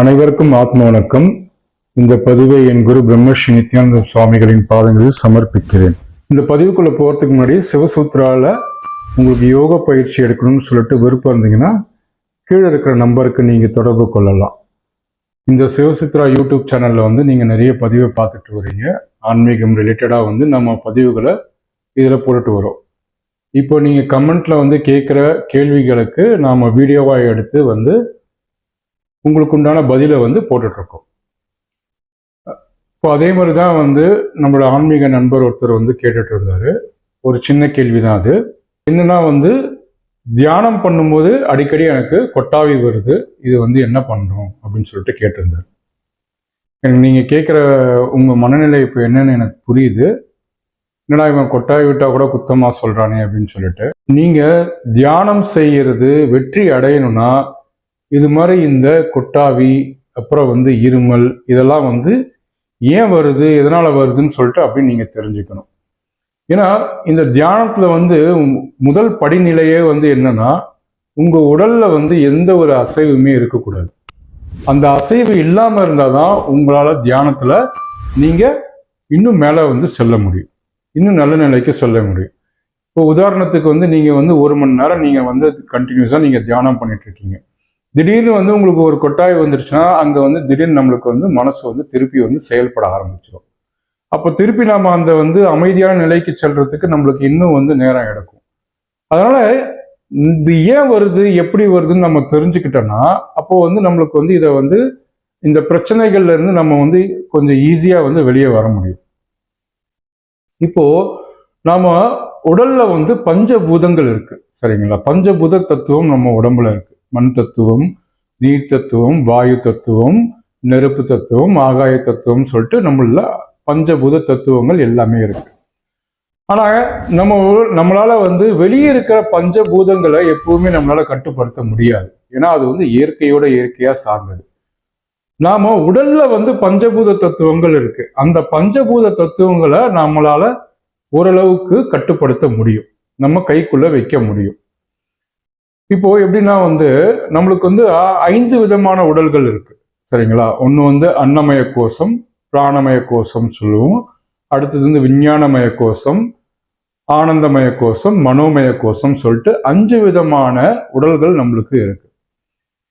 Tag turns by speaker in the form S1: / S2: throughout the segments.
S1: அனைவருக்கும் ஆத்ம வணக்கம். இந்த பதிவை என் குரு பிரம்மஸ்ரீ நித்யானந்த சுவாமிகளின் பாதங்களில் சமர்ப்பிக்கிறேன். இந்த பதிவுக்குள்ள போறதுக்கு முன்னாடி சிவசூத்ரால உங்களுக்கு யோக பயிற்சி எடுக்கணும்னு சொல்லிட்டு விருப்பம் இருந்தீங்கன்னா கீழே இருக்கிற நம்பருக்கு நீங்க தொடர்பு கொள்ளலாம். இந்த சிவசூத்ரா யூடியூப் சேனல்ல வந்து நீங்க நிறைய பதிவை பார்த்துட்டு வரீங்க. ஆன்மீகம் ரிலேட்டடா வந்து நம்ம பதிவுகளை இதில் போட்டுட்டு வரோம். இப்போ நீங்க கமெண்ட்ல வந்து கேட்குற கேள்விகளுக்கு நாம வீடியோவாக எடுத்து வந்து உங்களுக்கு உண்டான பதிலை வந்து போட்டுட்ருக்கோம். இப்போ அதே மாதிரி தான் வந்து நம்மளோட ஆன்மீக நண்பர் ஒருத்தர் வந்து கேட்டுட்டு இருந்தார் ஒரு சின்ன கேள்வி தான் அது. என்னன்னா வந்து தியானம் பண்ணும்போது அடிக்கடி எனக்கு கொட்டாவி வருது. இது வந்து என்ன பண்ணுறோம் அப்படின்னு சொல்லிட்டு கேட்டிருந்தார். எனக்கு நீங்கள் கேட்குற உங்கள் மனநிலை இப்போ என்னன்னு எனக்கு புரியுது. என்னடா இவன் கொட்டாவி விட்டால் கூட குத்தமாக சொல்கிறானே அப்படின்னு சொல்லிட்டு. நீங்கள் தியானம் செய்கிறது வெற்றி அடையணும்னா இது மாதிரி இந்த கொட்டாவி அப்புறம் வந்து இருமல் இதெல்லாம் வந்து ஏன் வருது எதனால் வருதுன்னு சொல்லிட்டு அப்படி நீங்கள் தெரிஞ்சுக்கணும். ஏன்னா இந்த தியானத்தில் வந்து முதல் படிநிலையே வந்து என்னன்னா உங்கள் உடலில் வந்து எந்த ஒரு அசைவுமே இருக்கக்கூடாது. அந்த அசைவு இல்லாமல் இருந்தால் தான் உங்களால் தியானத்தில் நீங்கள் இன்னும் மேலே வந்து செல்ல முடியும். இன்னும் நல்ல நிலைக்கு செல்ல முடியும். இப்போ உதாரணத்துக்கு வந்து நீங்கள் வந்து ஒரு மணி நேரம் நீங்கள் வந்து கண்டினியூஸாக நீங்கள் தியானம் பண்ணிகிட்ருக்கீங்க திடீர்னு வந்து உங்களுக்கு ஒரு கொட்டாய் வந்துருச்சுன்னா அங்கே வந்து திடீர்னு நம்மளுக்கு வந்து மனசு வந்து திருப்பி வந்து செயல்பட ஆரம்பிச்சிடும் அப்போ திருப்பி நம்ம அந்த வந்து அமைதியான நிலைக்கு செல்றதுக்கு நம்மளுக்கு இன்னும் வந்து நேரம் எடுக்கும். அதனால இது ஏன் வருது எப்படி வருதுன்னு நம்ம தெரிஞ்சுக்கிட்டோம்னா அப்போ வந்து நம்மளுக்கு வந்து இதை வந்து இந்த பிரச்சனைகள்ல இருந்து நம்ம வந்து கொஞ்சம் ஈஸியாக வந்து வெளியே வர முடியும். இப்போ நாம உடல்ல வந்து பஞ்சபூதங்கள் இருக்கு சரிங்களா? பஞ்சபூத தத்துவம் நம்ம உடம்புல இருக்கு. மண் தத்துவம் நீர் தத்துவம் வாயு தத்துவம் நெருப்பு தத்துவம் ஆகாய தத்துவம் சொல்லிட்டு நம்மள பஞ்சபூத தத்துவங்கள் எல்லாமே இருக்கு. ஆனால் நம்ம நம்மளால் நம்மளால வந்து வெளியே இருக்கிற பஞ்சபூதங்களை எப்பவுமே நம்மளால கட்டுப்படுத்த முடியாது. ஏன்னா அது வந்து இயற்கையோட இயற்கையா சார்ந்தது. நாம உடல்ல வந்து பஞ்சபூத தத்துவங்கள் இருக்கு. அந்த பஞ்சபூத தத்துவங்களை நம்மளால ஓரளவுக்கு கட்டுப்படுத்த முடியும். நம்ம கைக்குள்ள வைக்க முடியும். இப்போ எப்படின்னா வந்து நம்மளுக்கு வந்து ஐந்து விதமான உடல்கள் இருக்கு. சரிங்களா? ஒன்று வந்து அன்னமய கோஷம் பிராணமய கோஷம் சொல்லுவோம். அடுத்தது வந்து விஞ்ஞானமய கோஷம் ஆனந்தமய கோஷம் மனோமய கோஷம் சொல்லிட்டு அஞ்சு விதமான உடல்கள் நம்மளுக்கு இருக்கு.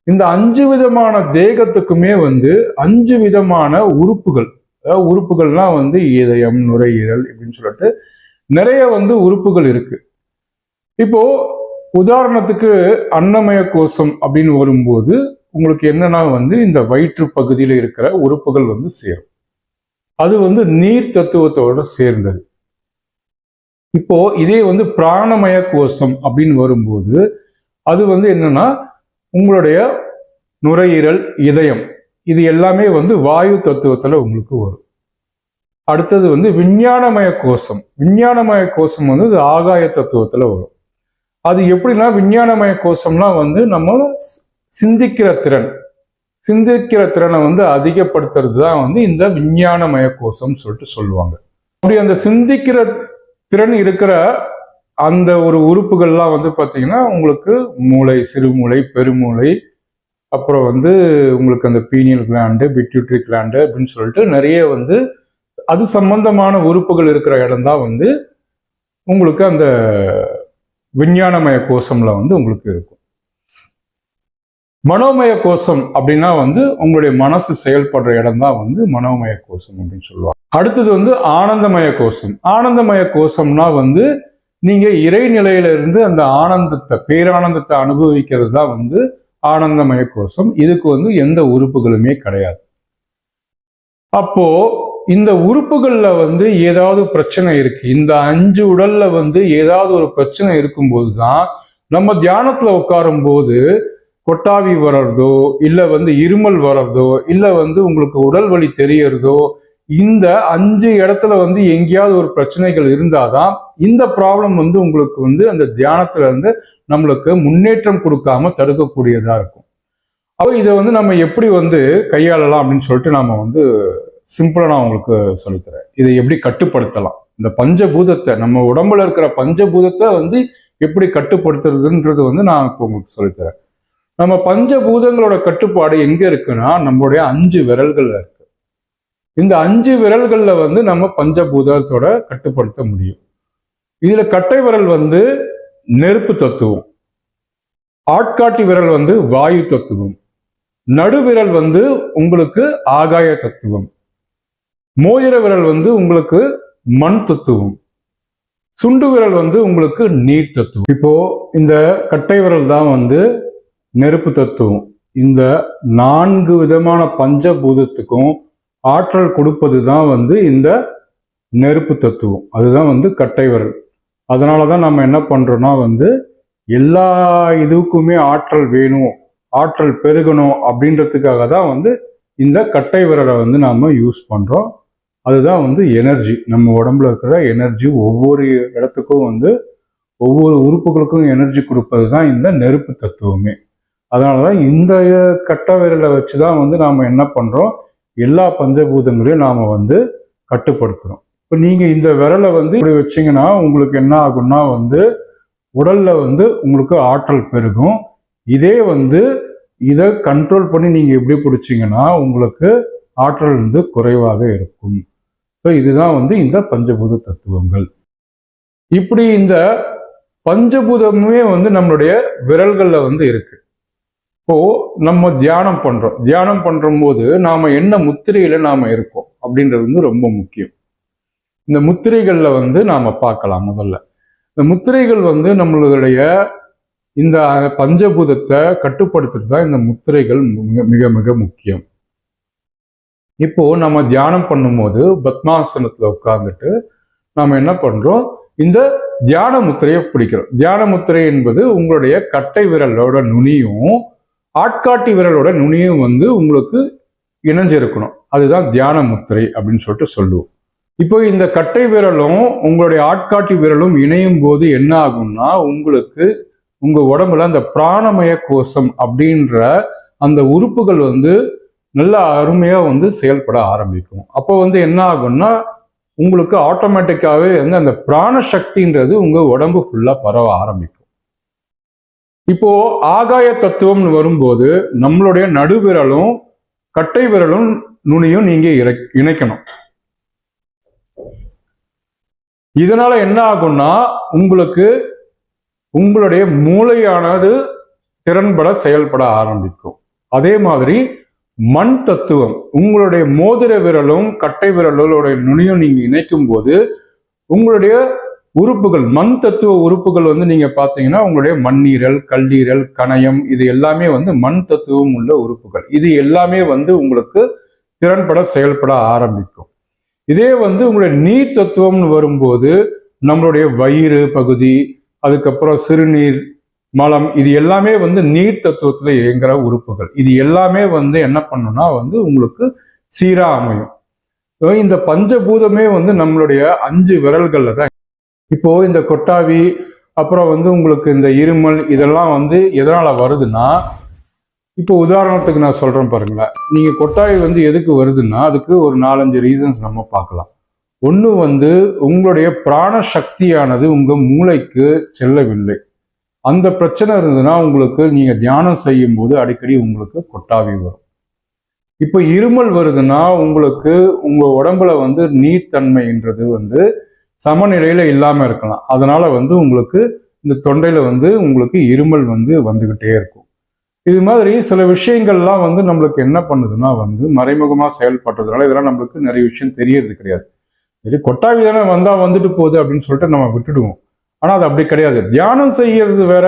S1: இந்த அஞ்சு விதமான தேகத்துக்குமே வந்து அஞ்சு விதமான உறுப்புகள் அதாவது உறுப்புகள்லாம் வந்து இதயம் நுரையீரல் இப்படின்னு சொல்லிட்டு நிறைய வந்து உறுப்புகள் இருக்கு. இப்போ உதாரணத்துக்கு அன்னமய கோஷம் அப்படின்னு வரும்போது உங்களுக்கு என்னன்னா வந்து இந்த வயிற்று பகுதியில் இருக்கிற உறுப்புகள் வந்து சேரும். அது வந்து நீர் தத்துவத்தோட சேர்ந்தது. இப்போ இதே வந்து பிராணமய கோஷம் அப்படின்னு வரும்போது அது வந்து என்னன்னா உங்களுடைய நுரையீரல் இதயம் இது எல்லாமே வந்து வாயு தத்துவத்தில் உங்களுக்கு வரும். அடுத்தது வந்து விஞ்ஞானமய கோஷம் விஞ்ஞானமய கோஷம் வந்து இது ஆகாய தத்துவத்தில் வரும். அது எப்படின்னா விஞ்ஞானமய கோஷம்லாம் வந்து நம்ம சிந்திக்கிற திறன். சிந்திக்கிற திறனை வந்து அதிகப்படுத்துறது தான் வந்து இந்த விஞ்ஞானமய கோஷம்னு சொல்லிட்டு சொல்லுவாங்க. அப்படி அந்த சிந்திக்கிற திறன் இருக்கிற அந்த ஒரு உறுப்புகள்லாம் வந்து பார்த்தீங்கன்னா உங்களுக்கு மூளை சிறுமூளை பெருமூளை அப்புறம் வந்து உங்களுக்கு அந்த பீனியல் கிளாண்டு பிட்யூட்ரி கிளாண்டு அப்படின்னு சொல்லிட்டு நிறைய வந்து அது சம்பந்தமான உறுப்புகள் இருக்கிற இடம் தான் வந்து உங்களுக்கு அந்த விஞ்ஞானமய கோஷம்ல வந்து உங்களுக்கு இருக்கும். மனோமய கோஷம் அப்படின்னா வந்து உங்களுடைய மனசு செயல்படுற இடம் தான் வந்து மனோமய கோஷம் அப்படின்னு சொல்லுவாங்க. அடுத்தது வந்து ஆனந்தமய கோஷம். ஆனந்தமய கோஷம்னா வந்து நீங்க இறைநிலையில இருந்து அந்த ஆனந்தத்தை பேரானந்தத்தை அனுபவிக்கிறது தான் வந்து ஆனந்தமய கோஷம். இதுக்கு வந்து எந்த உறுப்புகளுமே கிடையாது. அப்போ இந்த உறுப்புகளில் வந்து ஏதாவது பிரச்சனை இருக்கு. இந்த அஞ்சு உடல்ல வந்து ஏதாவது ஒரு பிரச்சனை இருக்கும்போது தான் நம்ம தியானத்துல உட்காரும் போது கொட்டாவி வர்றதோ இல்லை வந்து இருமல் வர்றதோ இல்லை வந்து உங்களுக்கு உடல் வலி தெரியறதோ இந்த அஞ்சு இடத்துல வந்து எங்கேயாவது ஒரு பிரச்சனைகள் இருந்தாதான் இந்த ப்ராப்ளம் வந்து உங்களுக்கு வந்து அந்த தியானத்துல இருந்து நம்மளுக்கு முன்னேற்றம் கொடுக்காம தடுக்கக்கூடியதா இருக்கும். அப்போ இதை வந்து நம்ம எப்படி வந்து கையாளலாம் அப்படின்னு சொல்லிட்டு நம்ம வந்து சிம்பிளாக நான் உங்களுக்கு சொல்லித்தரேன். இதை எப்படி கட்டுப்படுத்தலாம்? இந்த பஞ்சபூதத்தை நம்ம உடம்புல இருக்கிற பஞ்சபூதத்தை வந்து எப்படி கட்டுப்படுத்துறதுன்றது வந்து நான் இப்போ உங்களுக்கு சொல்லித்தரேன். நம்ம பஞ்சபூதங்களோட கட்டுப்பாடு எங்கே இருக்குன்னா நம்மளுடைய அஞ்சு விரல்களில் இருக்கு. இந்த அஞ்சு விரல்களில் வந்து நம்ம பஞ்சபூதத்தோட கட்டுப்படுத்த முடியும். இதில் கட்டை விரல் வந்து நெருப்பு தத்துவம். ஆட்காட்டி விரல் வந்து வாயு தத்துவம். நடுவிரல் வந்து உங்களுக்கு ஆகாய தத்துவம். மோதிர விரல் வந்து உங்களுக்கு மண் தத்துவம். சுண்டு விரல் வந்து உங்களுக்கு நீர் தத்துவம். இப்போ இந்த கட்டை விரல் தான் வந்து நெருப்பு தத்துவம். இந்த நான்கு விதமான பஞ்சபூதத்துக்கும் ஆற்றல் கொடுப்பது தான் வந்து இந்த நெருப்பு தத்துவம். அதுதான் வந்து கட்டை விரல். அதனால தான் நம்ம என்ன பண்ணுறோன்னா வந்து எல்லா இதுக்குமே ஆற்றல் வேணும் ஆற்றல் பெருகணும் அப்படின்றதுக்காக தான் வந்து இந்த கட்டை விரலை வந்து நாம் யூஸ் பண்ணுறோம் அதுதான் வந்து எனர்ஜி நம்ம உடம்புல இருக்கிற எனர்ஜி ஒவ்வொரு இடத்துக்கும் வந்து ஒவ்வொரு உறுப்புகளுக்கும் எனர்ஜி கொடுப்பது தான் இந்த நெருப்பு தத்துவமே. அதனால தான் இந்த கட்ட விரலை வச்சு தான் வந்து நாம் என்ன பண்ணுறோம் எல்லா பஞ்சபூதங்களையும் நாம் வந்து கட்டுப்படுத்துகிறோம் இப்போ நீங்கள் இந்த விரலை வந்து இப்படி வச்சீங்கன்னா உங்களுக்கு என்ன ஆகும்னா வந்து உடலில் வந்து உங்களுக்கு ஆற்றல் பெருகும். இதே வந்து இதை கண்ட்ரோல் பண்ணி நீங்கள் எப்படி பிடிச்சிங்கன்னா உங்களுக்கு ஆற்றல் வந்து குறைவாக இருக்கும். ஸோ இதுதான் வந்து இந்த பஞ்சபூத தத்துவங்கள். இப்படி இந்த பஞ்சபூதமுமே வந்து நம்மளுடைய விரல்களில் வந்து இருக்கு. இப்போ நம்ம தியானம் பண்றோம். தியானம் பண்ற நாம் நாம என்ன முத்திரையில நாம இருக்கோம் அப்படின்றது வந்து ரொம்ப முக்கியம். இந்த முத்திரைகள்ல வந்து நாம பார்க்கலாம் முதல்ல. இந்த முத்திரைகள் வந்து நம்மளுடைய இந்த பஞ்சபூதத்தை கட்டுப்படுத்துறது தான் இந்த முத்திரைகள் மிக மிக மிக முக்கியம். இப்போ நம்ம தியானம் பண்ணும்போது பத்மாசனத்துல உட்கார்ந்துட்டு நாம் என்ன பண்றோம்? இந்த தியான முத்திரையை பிடிக்கிறோம். தியான முத்திரை என்பது உங்களுடைய கட்டை விரலோட நுனியும் ஆட்காட்டி விரலோட நுனியும் வந்து உங்களுக்கு இணைஞ்சிருக்கணும். அதுதான் தியான முத்திரை அப்படின்னு சொல்லிட்டு சொல்லுவோம். இப்போ இந்த கட்டை விரலும் உங்களுடைய ஆட்காட்டி விரலும் இணையும் போது என்ன ஆகும்னா உங்களுக்கு உங்க உடம்புல அந்த பிராணமய கோஷம் அப்படின்ற அந்த உறுப்புகள் வந்து நல்ல அருமையாக வந்து செயல்பட ஆரம்பிக்கும். அப்போ வந்து என்ன ஆகும்னா உங்களுக்கு ஆட்டோமேட்டிக்காகவே வந்து அந்த பிராண சக்தின்றது உங்கள் உடம்பு ஃபுல்லாக பரவ ஆரம்பிக்கும். இப்போ ஆகாய தத்துவம்னு வரும்போது நம்மளுடைய நடுவிரலும் கட்டை விரலும் நுனியும் நீங்க இறை- இணைக்கணும். இதனால என்ன ஆகும்னா உங்களுக்கு உங்களுடைய மூளையானது திறன்பட செயல்பட ஆரம்பிக்கும். அதே மாதிரி மண் தத்துவம். உங்களுடைய மோதிர விரலும் கட்டை விரலோட நுனியும் நீங்க இணைக்கும் போது உங்களுடைய உறுப்புகள் மண் தத்துவ உறுப்புகள் வந்து நீங்க பாத்தீங்கன்னா உங்களுடைய மண்ணீரல் கல்லீரல் கணையம் இது எல்லாமே வந்து மண் தத்துவம் உள்ள உறுப்புகள். இது எல்லாமே வந்து உங்களுக்கு திறன்பட செயல்பட ஆரம்பிக்கும். இதே வந்து உங்களுடைய நீர் தத்துவம்னு வரும்போது நம்மளுடைய வயிறு பகுதி அதுக்கப்புறம் சிறுநீர் மலம் இது எல்லாமே வந்து நீர் தத்துவத்தில் இயங்குற உறுப்புகள். இது எல்லாமே வந்து என்ன பண்ணுன்னா வந்து உங்களுக்கு சீராக அமையும். இந்த பஞ்சபூதமே வந்து நம்மளுடைய அஞ்சு விரல்களில் தான் இப்போ இந்த கொட்டாவி அப்புறம் வந்து உங்களுக்கு இந்த இருமல் இதெல்லாம் வந்து எதனால் வருதுன்னா இப்போ உதாரணத்துக்கு நான் சொல்கிறேன் பாருங்களேன். நீங்கள் கொட்டாவி வந்து எதுக்கு வருதுன்னா அதுக்கு ஒரு நாலஞ்சு ரீசன்ஸ் நம்ம பார்க்கலாம். ஒன்று வந்து உங்களுடைய பிராண சக்தியானது உங்கள் மூளைக்கு செல்லவில்லை. அந்த பிரச்சனை இருந்ததுன்னா உங்களுக்கு நீங்கள் தியானம் செய்யும் போது அடிக்கடி உங்களுக்கு கொட்டாவி வரும். இப்போ இருமல் வருதுன்னா உங்களுக்கு உங்கள் உடம்புல வந்து நீர்த்தன்மைன்றது வந்து சமநிலையில் இல்லாமல் இருக்கலாம். அதனால் வந்து உங்களுக்கு இந்த தொண்டையில் வந்து உங்களுக்கு இருமல் வந்து வந்துக்கிட்டே இருக்கும். இது மாதிரி சில விஷயங்கள்லாம் வந்து நம்மளுக்கு என்ன பண்ணுதுன்னா வந்து மறைமுகமாக செயல்படுறதுனால இதெல்லாம் நம்மளுக்கு நிறைய விஷயம் தெரியறது கிடையாது. சரி கொட்டாவி தானே வந்தால் வந்துட்டு போகுது அப்படின்னு சொல்லிட்டு நம்ம விட்டுடுவோம். ஆனால் அது அப்படி கிடையாது. தியானம் செய்யறது வேற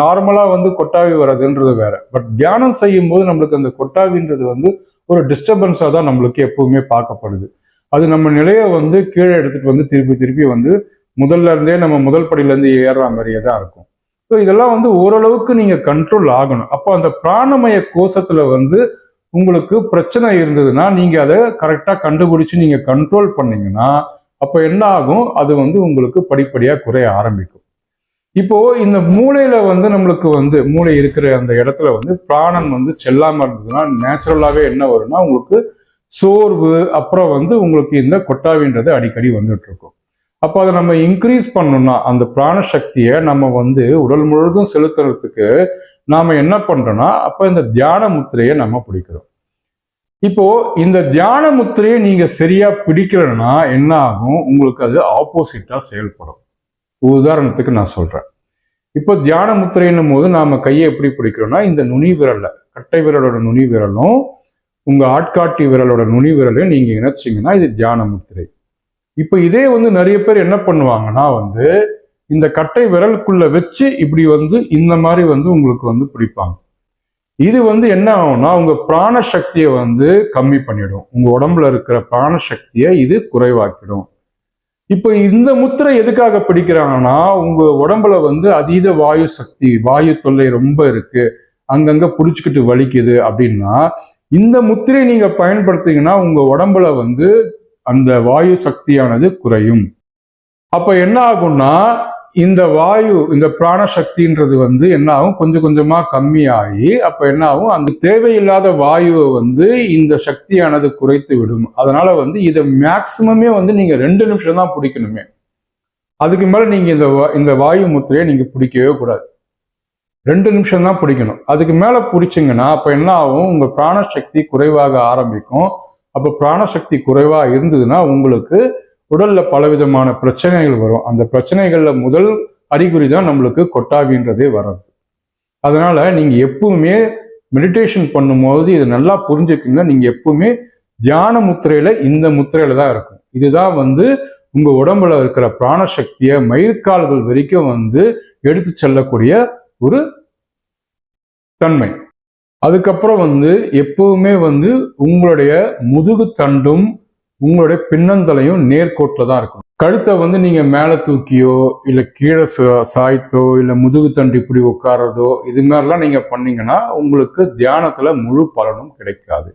S1: நார்மலாக வந்து கொட்டாவி வர்றதுன்றது வேற. பட் தியானம் செய்யும் போது நம்மளுக்கு அந்த கொட்டாவின்றது வந்து ஒரு டிஸ்டர்பன்ஸாக தான் நம்மளுக்கு எப்பவுமே பார்க்கப்படுது. அது நம்ம நிலையை வந்து கீழே எடுத்துகிட்டு வந்து திருப்பி திருப்பி வந்து முதல்ல இருந்தே நம்ம முதல் படியிலேருந்து ஏறுற மாதிரியே தான் இருக்கும். ஸோ இதெல்லாம் வந்து ஓரளவுக்கு நீங்கள் கண்ட்ரோல் ஆகணும். அப்போ அந்த பிராணமய கோஷத்தில் வந்து உங்களுக்கு பிரச்சனை இருந்ததுன்னா நீங்கள் அதை கரெக்டாக கண்டுபிடிச்சி நீங்கள் கண்ட்ரோல் பண்ணீங்கன்னா அப்போ என்ன ஆகும் அது வந்து உங்களுக்கு படிப்படியாக குறைய ஆரம்பிக்கும். இப்போ இந்த மூளையில வந்து நம்மளுக்கு வந்து மூளை இருக்கிற அந்த இடத்துல வந்து பிராணன் வந்து செல்லாம இருந்ததுன்னா நேச்சுரலாகவே என்ன வரும்னா உங்களுக்கு சோர்வு அப்புறம் வந்து உங்களுக்கு இந்த கொட்டாவின்றது அடிக்கடி வந்துட்டு இருக்கும் அப்போ அதை நம்ம இன்க்ரீஸ் பண்ணணும்னா அந்த பிராண சக்தியை நம்ம வந்து உடல் முழுவதும் செலுத்துறதுக்கு நாம் என்ன பண்ணுறோன்னா அப்போ இந்த தியான முத்திரையை நம்ம பிடிக்கிறோம். இப்போ இந்த தியான முத்திரையை நீங்க சரியா பிடிக்கலன்னா என்ன ஆகும்? உங்களுக்கு அது ஆப்போசிட்டா செயல்படும். உதாரணத்துக்கு நான் சொல்றேன். இப்போ தியான முத்திரைன்னும் போது நாம கையை எப்படி பிடிக்கிறோம்னா இந்த நுனி விரல்ல கட்டை விரலோட நுனி விரலும் உங்க ஆட்காட்டி விரலோட நுனி விரலையும் நீங்க இணைச்சிங்கன்னா இது தியான முத்திரை. இப்போ இதே வந்து நிறைய பேர் என்ன பண்ணுவாங்கன்னா வந்து இந்த கட்டை விரலுக்குள்ள வச்சு இப்படி வந்து இந்த மாதிரி வந்து உங்களுக்கு வந்து பிடிப்பாங்க. இது வந்து என்ன ஆகும்னா உங்க பிராண சக்தியை வந்து கம்மி பண்ணிடும். உங்க உடம்புல இருக்கிற பிராண சக்தியை இது குறைவாக்கிடும். இப்போ இந்த முத்திரை எதுக்காக பிடிக்கிறாங்கன்னா உங்க உடம்புல வந்து அதீத வாயு சக்தி வாயு தொல்லை ரொம்ப இருக்கு. அங்கங்க புடிச்சுக்கிட்டு வலிக்குது அப்படின்னா இந்த முத்திரையை நீங்க பயன்படுத்தீங்கன்னா உங்க உடம்புல வந்து அந்த வாயு சக்தியானது குறையும். அப்ப என்ன ஆகும்னா இந்த வாயு இந்த பிராண சக்தின்றது வந்து என்ன ஆகும் கொஞ்சம் கொஞ்சமாக கம்மியாகி அப்போ என்ன ஆகும் அந்த தேவையில்லாத வாயுவை வந்து இந்த சக்தியானது குறைத்து விடும். அதனால் வந்து இதை மேக்சிமமே வந்து நீங்கள் ரெண்டு நிமிஷம் தான் பிடிக்கணுமே. அதுக்கு மேலே நீங்கள் இந்த வா- இந்த வாயு முத்திரையை நீங்கள் பிடிக்கவே கூடாது. ரெண்டு நிமிஷம் தான் பிடிக்கணும். அதுக்கு மேலே பிடிச்சிங்கன்னா அப்போ என்ன ஆகும் உங்க பிராணசக்தி குறைவாக ஆரம்பிக்கும். அப்போ பிராணசக்தி குறைவாக இருந்ததுன்னா உங்களுக்கு உடல்ல பலவிதமான பிரச்சனைகள் வரும். அந்த பிரச்சனைகள்ல முதல் அறிகுறி தான் நம்மளுக்கு கொட்டாவின்றதே வர்றது. அதனால நீங்க எப்பவுமே மெடிடேஷன் பண்ணும்போது இதை நல்லா புரிஞ்சுக்குங்க. நீங்க எப்பவுமே தியான முத்திரையில இந்த முத்திரையில தான் இருக்கும் இதுதான் வந்து உங்க உடம்புல இருக்கிற பிராணசக்தியை மயிர்கால்கள் வரைக்கும் வந்து எடுத்து செல்லக்கூடிய ஒரு தன்மை. அதுக்கப்புறம் வந்து எப்பவுமே வந்து உங்களுடைய முதுகு தண்டும் உங்களுடைய பின்னந்தலையும் நேர்கோட்டில் தான் இருக்கும் கழுத்தை வந்து நீங்கள் மேலே தூக்கியோ இல்லை கீழே சாய்த்தோ இல்லை முதுகு தண்டு இப்படி உட்காரதோ இது மாதிரிலாம் நீங்கள் பண்ணீங்கன்னா உங்களுக்கு தியானத்தில் முழு பலனும் கிடைக்காது.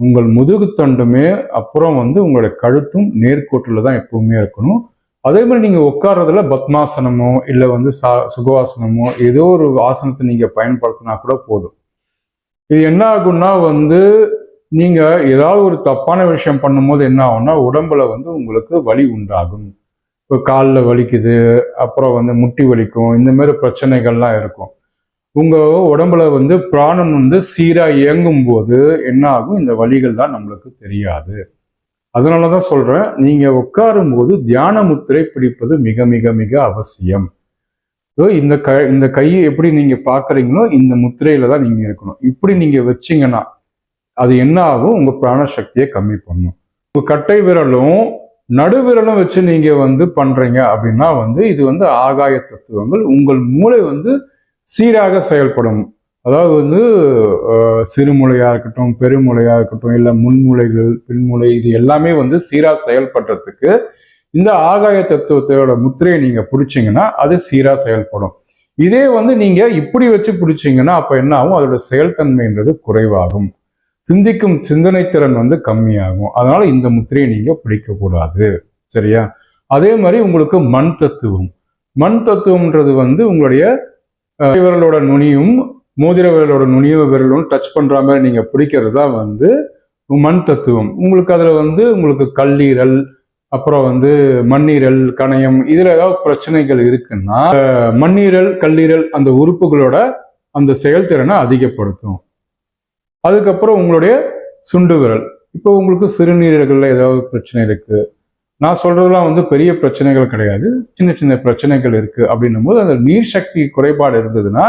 S1: உங்கள் முதுகு தண்டுமே அப்புறம் வந்து உங்களுடைய கழுத்தும் நேர்கோட்டில் தான் எப்பவுமே இருக்கணும். அதே மாதிரி நீங்கள் உட்கார்றதுல பத்மாசனமோ இல்லை வந்து சா சுகவாசனமோ ஏதோ ஒரு ஆசனத்தை நீங்கள் பயன்படுத்தினா கூட போதும். இது என்ன ஆகும்னா வந்து நீங்கள் ஏதாவது ஒரு தப்பான விஷயம் பண்ணும்போது என்ன ஆகும்னா உடம்புல வந்து உங்களுக்கு வலி உண்டாகும். இப்போ காலில் வலிக்குது அப்புறம் வந்து முட்டி வலிக்கும் இந்த மாதிரி பிரச்சனைகள்லாம் இருக்கும். உங்கள் உடம்புல வந்து பிராணன் வந்து சீராக இயங்கும் போது என்ன ஆகும்? இந்த வலிகள்லாம் நம்மளுக்கு தெரியாது. அதனால தான் சொல்கிறேன் நீங்கள் உட்காரும் போது தியான முத்திரை பிடிப்பது மிக மிக மிக அவசியம். இந்த க இந்த கையை எப்படி நீங்கள் பார்க்குறீங்களோ இந்த முத்திரையில் தான் நீங்கள் இருக்கணும். இப்படி நீங்கள் வச்சீங்கன்னா அது என்ன ஆகும்? உங்கள் பிராண சக்தியை கம்மி பண்ணும். இப்போ கட்டை விரலும் நடுவிரலும் வச்சு நீங்கள் வந்து பண்ணுறீங்க அப்படின்னா வந்து இது வந்து ஆகாய தத்துவங்கள். உங்கள் மூளை வந்து சீராக செயல்படும். அதாவது வந்து சிறுமுலையாக இருக்கட்டும் பெருமுலையாக இருக்கட்டும் இல்லை முன்மூளைகள் பின்மூளை இது எல்லாமே வந்து சீராக செயல்படுறதுக்கு இந்த ஆகாய தத்துவத்தோட முத்திரையை நீங்கள் பிடிச்சிங்கன்னா அது சீராக செயல்படும். இதே வந்து நீங்கள் இப்படி வச்சு பிடிச்சீங்கன்னா அப்போ என்ன ஆகும்? அதோட செயல்தன்மைன்றது குறைவாகும். சிந்திக்கும் சிந்தனை திறன் வந்து கம்மியாகும். அதனால இந்த முத்திரையை நீங்க பிடிக்கக்கூடாது. சரியா? அதே மாதிரி உங்களுக்கு மண் தத்துவம். மண் தத்துவம்ன்றது வந்து உங்களுடைய விரலோட நுனியும் மோதிர விரலோட நுனிய விரலும் டச் பண்ற மாதிரி நீங்க பிடிக்கிறது தான் வந்து மண் தத்துவம். உங்களுக்கு அதுல வந்து உங்களுக்கு கல்லீரல் அப்புறம் வந்து மண்ணீரல் கணையம் இதுல ஏதாவது பிரச்சனைகள் இருக்குன்னா மண்ணீரல் கல்லீரல் அந்த உறுப்புகளோட அந்த செயல்திறனை அதிகப்படுத்தும். அதுக்கப்புறம் உங்களுடைய சுண்டு விரல். இப்போ உங்களுக்கு சிறுநீரகங்கள்ல ஏதாவது பிரச்சனை இருக்கு. நான் சொல்றதெல்லாம் வந்து பெரிய பிரச்சனைகள் கிடையாது. சின்ன சின்ன பிரச்சனைகள் இருக்கு அப்படின்னும் போது அந்த நீர் சக்தி குறைபாடு இருந்ததுன்னா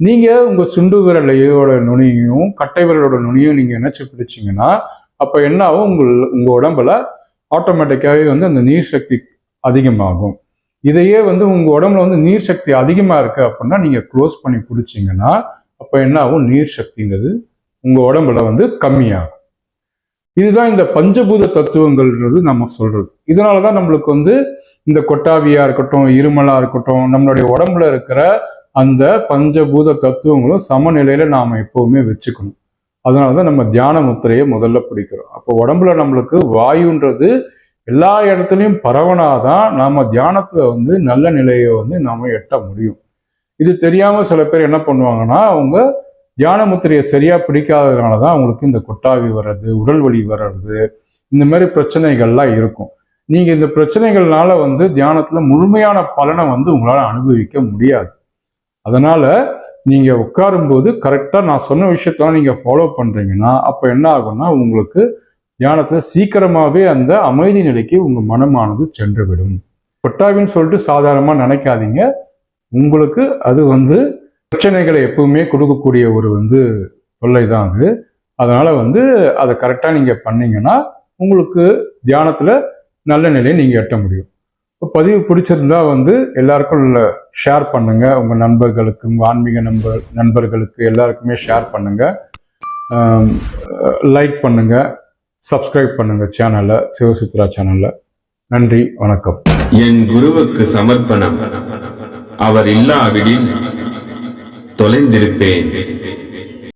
S1: நீங்க உங்க சுண்டு விரலையோட நுனியும் கட்டை விரலோட நுனியும் நீங்க இணைச்சு பிடிச்சிங்கன்னா அப்ப என்ன ஆகும்? உங்கள் உங்க உடம்புல ஆட்டோமேட்டிக்காகவே வந்து அந்த நீர் சக்தி அதிகமாகும். இதையே வந்து உங்க உடம்புல வந்து நீர் சக்தி அதிகமா இருக்கு அப்படின்னா நீங்க க்ளோஸ் பண்ணி பிடிச்சிங்கன்னா அப்ப என்ன ஆகும்? நீர் சக்திங்கிறது உங்கள் உடம்புல வந்து கம்மியாகும். இதுதான் இந்த பஞ்சபூத தத்துவங்கள்ன்றது நம்ம சொல்றது. இதனாலதான் நம்மளுக்கு வந்து இந்த கொட்டாவியா இருக்கட்டும் இருமலா இருக்கட்டும் நம்மளுடைய உடம்புல இருக்கிற அந்த பஞ்சபூத தத்துவங்களும் சமநிலையில நாம எப்பவுமே வச்சுக்கணும். அதனாலதான் நம்ம தியான முத்திரையை முதல்ல பிடிக்கிறோம். அப்போ உடம்புல நம்மளுக்கு வாயுன்றது எல்லா இடத்துலையும் பரவனாதான் நாம தியானத்துல வந்து நல்ல நிலையை வந்து நாம எட்ட முடியும். இது தெரியாம சில பேர் என்ன பண்ணுவாங்கன்னா அவங்க தியான முத்திரையை சரியாக பிடிக்காததுனால தான் அவங்களுக்கு இந்த கொட்டாவி வர்றது உடல் வலி வர்றது இந்த மாதிரி பிரச்சனைகள்லாம் இருக்கும். நீங்கள் இந்த பிரச்சனைகள்னால வந்து தியானத்தில் முழுமையான பலனை வந்து உங்களால் அனுபவிக்க முடியாது. அதனால் நீங்கள் உட்காரும்போது கரெக்டாக நான் சொன்ன விஷயத்தெல்லாம் நீங்கள் ஃபாலோ பண்ணுறீங்கன்னா அப்போ என்ன ஆகும்னா உங்களுக்கு தியானத்தில் சீக்கிரமாகவே அந்த அமைதி நிலைக்கு உங்கள் மனமானது சென்றுவிடும். கொட்டாவின்னு சொல்லிட்டு சாதாரணமாக நினைக்காதீங்க. உங்களுக்கு அது வந்து பிரச்சனைகளை எப்பவுமே கொடுக்கக்கூடிய ஒரு வந்து தொல்லை தான் அது. அதனால் வந்து அதை கரெக்டாக நீங்கள் பண்ணீங்கன்னா உங்களுக்கு தியானத்தில் நல்ல நிலையை நீங்கள் எட்ட முடியும். இப்போ பதிவு பிடிச்சிருந்தா வந்து எல்லாருக்கும் ஷேர் பண்ணுங்கள் உங்கள் நண்பர்களுக்கு உங்கள் ஆன்மீக நண்பர் நண்பர்களுக்கு எல்லாருக்குமே ஷேர் பண்ணுங்கள் லைக் பண்ணுங்கள் சப்ஸ்கிரைப் பண்ணுங்கள் சேனலை சிவசுத்ரா சேனலை நன்றி வணக்கம்.
S2: என் குருவுக்கு சமர்ப்பணம். அவர் இல்லாவிடில் தொலைந்திருப்பேன்.